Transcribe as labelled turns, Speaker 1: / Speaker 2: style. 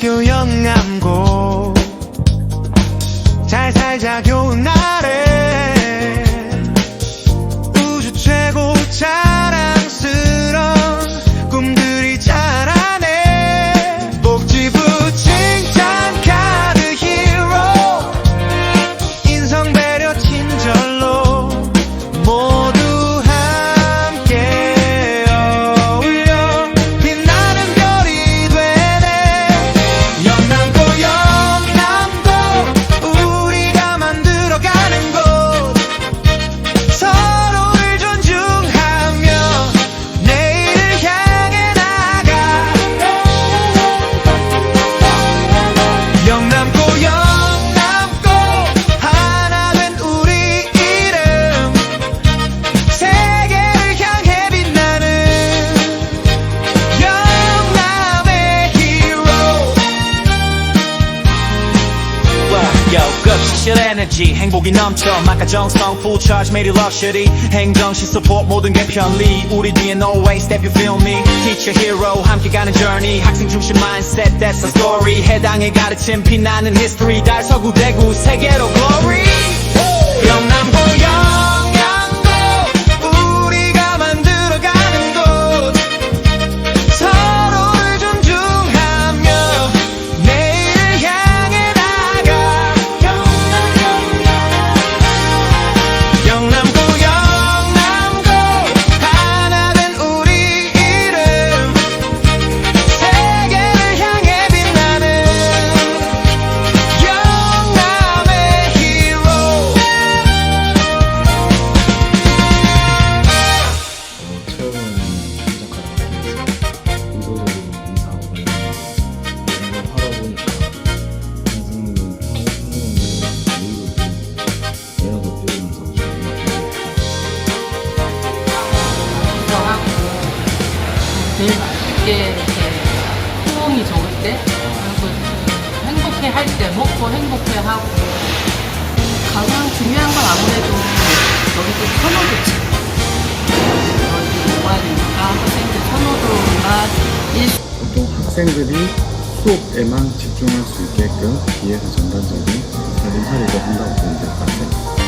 Speaker 1: 학교 영암고 잘 살자 교 에너지 행복이 넘쳐 막가 정성 full charge made it luxury 행정시 support 모든 게 편리 우리 뒤에 no way step you feel me teacher hero 함께 가는 journey 학생 중심 mindset that's a story 해당에 가르침 빛나는 history 달 서구 대구 세계로
Speaker 2: 제일 맛있게 이렇게 호응이 좋을 때 그리고 행복해 할 때 먹고 행복해 하고. 가장 중요한 건 아무래도 여기도 선호도지 여기 모아야 되니까 학생들 선호도가
Speaker 3: 일또 학생들이 수업에만 집중할 수 있게끔 뒤에서 전반적인 살림살이를 한다고 보면 될 것 같아요.